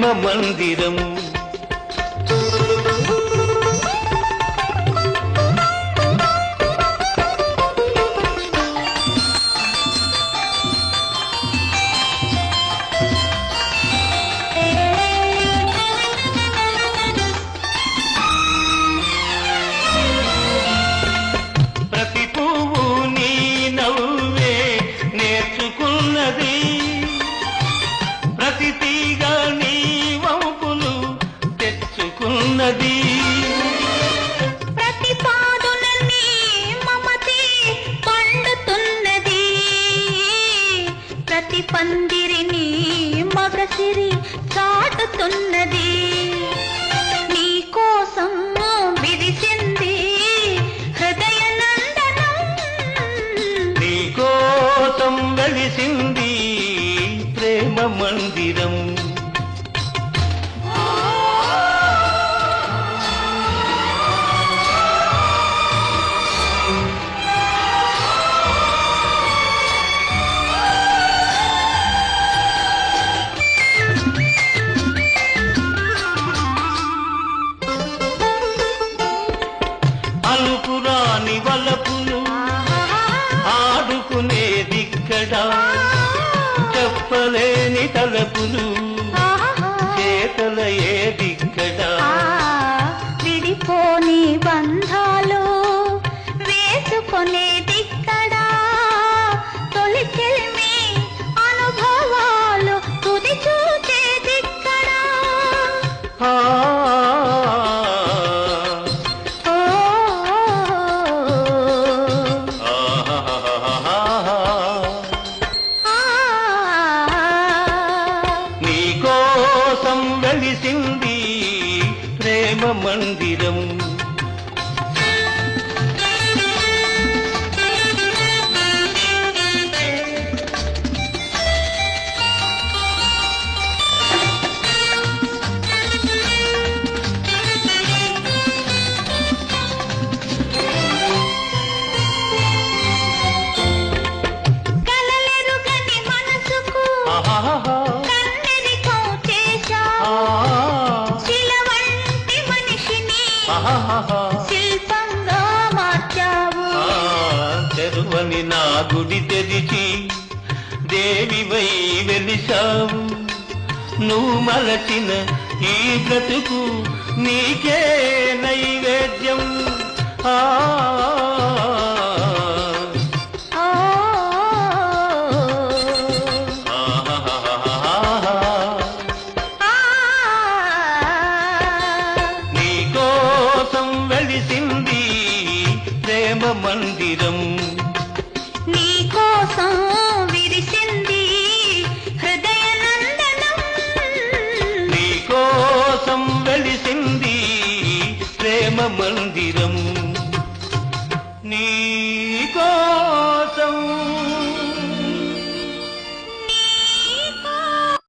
ప్రేమ మందిరం పందిరిని మగసిరి చాటుతున్నది అలుపురాని వలపులు ఆడుకునేదిక్కడ చెప్పలేని తలపులు చేతల ఏదిక్కడ విడిపోని బంధాలు వేసుకొనేదిక్కడా తొలి చెల్మి అనుభవాలు తుది చూచేదిక్కడా ప్రేమ తెరువని నా గుడి తెరిచి దేవివై వెలిసావు నువ్వు మలచిన ఈ బ్రతుకు నీకే నైవేద్యం ఆ ఓ ఆహాహాహాహా. ఆ నీ కోసం వెలిసింది ప్రేమ మందిరం